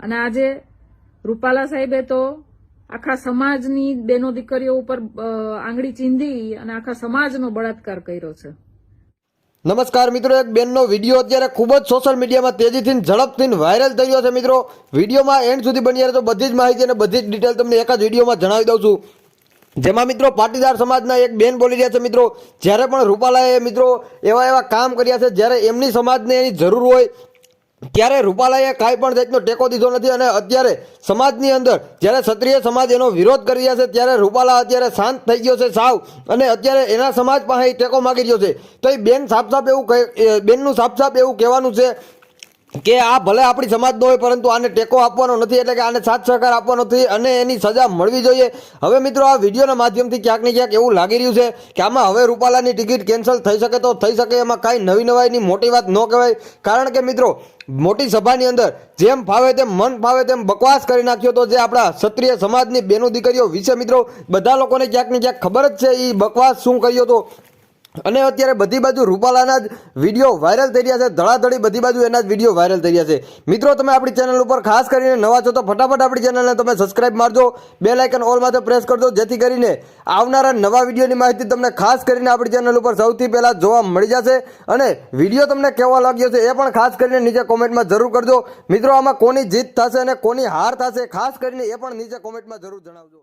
અને આજે રૂપાલા સાહેબે તો આખા સમાજની બેનો દીકરીઓ ઉપર આંગળી ચીંધી અને આખા સમાજનો બળાત્કાર કર્યો છે. નમસ્કાર મિત્રો, એક બેનનો વીડિયો અત્યારે ખૂબ જ સોશિયલ મીડિયામાં તેજીથી ઝડપથી વાયરલ થઈ રહ્યો છે મિત્રો. વિડીયોમાં એન્ડ સુધી બની તો બધી જ માહિતી અને બધી જ ડિટેલ તમને એક જ વિડીયોમાં જણાવી દઉં છું. જેમાં મિત્રો પાટીદાર સમાજના એક બેન બોલી રહ્યા છે મિત્રો. જ્યારે પણ રૂપાલાએ મિત્રો એવા એવા કામ કર્યા છે, જ્યારે એમની સમાજને એની જરૂર હોય ત્યારે રૂપાલાએ કાંઈ પણ જાતનો ટેકો દીધો નથી અને અત્યારે સમાજની અંદર, જ્યારે ક્ષત્રિય સમાજ એનો વિરોધ કરી રહ્યા છે, ત્યારે રૂપાલા અત્યારે શાંત થઈ ગયો છે, સાવ. અને અત્યારે એના સમાજ પાસે ટેકો માગી રહ્યો છે. તો એ બેન સાફ સાફ એવું કહે બેનનું સાફ સાફ એવું કહેવાનું છે કે આ ભલે આપણી સમાજનો હોય, પરંતુ આને ટેકો આપવાનો નથી, એટલે કે આને સાથ સહકાર આપવાનો નથી, અને એની સજા મળવી જોઈએ. હવે મિત્રો, આ વિડીયોના માધ્યમથી ક્યાંક ને ક્યાંક એવું લાગી રહ્યું છે કે આમાં હવે રૂપાલાની ટિકિટ કેન્સલ થઈ શકે તો થઈ શકે, એમાં કાંઈ નવી નવાઈની મોટી વાત ન કહેવાય. કારણ કે મિત્રો, મોટી સભાની અંદર જેમ ફાવે તેમ મન ફાવે તેમ બકવાસ કરી નાખ્યો તો જે આપણા ક્ષત્રિય સમાજની બેનો દીકરીઓ વિશે મિત્રો, બધા લોકોને ક્યાંક ને ક્યાંક ખબર જ છે એ બકવાસ શું કર્યો તો. અને અત્યારે બધી બાજુ રૂપાલાના જ વીડિયો વાયરલ થઈ રહ્યા છે, ધડાધડી બધી બાજુ એના જ વીડિયો વાયરલ થઈ રહ્યા છે. મિત્રો, તમે આપણી ચેનલ ઉપર ખાસ કરીને નવા છો તો ફટાફટ આપણી ચેનલને તમે સબસ્ક્રાઇબ મારજો બે લાઇકન ઓલમાં પ્રેસ કરજો, જેથી કરીને આવનારા નવા વિડીયોની માહિતી તમને ખાસ કરીને આપણી ચેનલ ઉપર સૌથી પહેલાં જોવા મળી જશે. અને વીડિયો તમને કેવો લાગ્યો છે એ પણ ખાસ કરીને નીચે કોમેન્ટમાં જરૂર કરજો. મિત્રો, આમાં કોની જીત થશે અને કોની હાર થશે ખાસ કરીને એ પણ નીચે કોમેન્ટમાં જરૂર જણાવજો.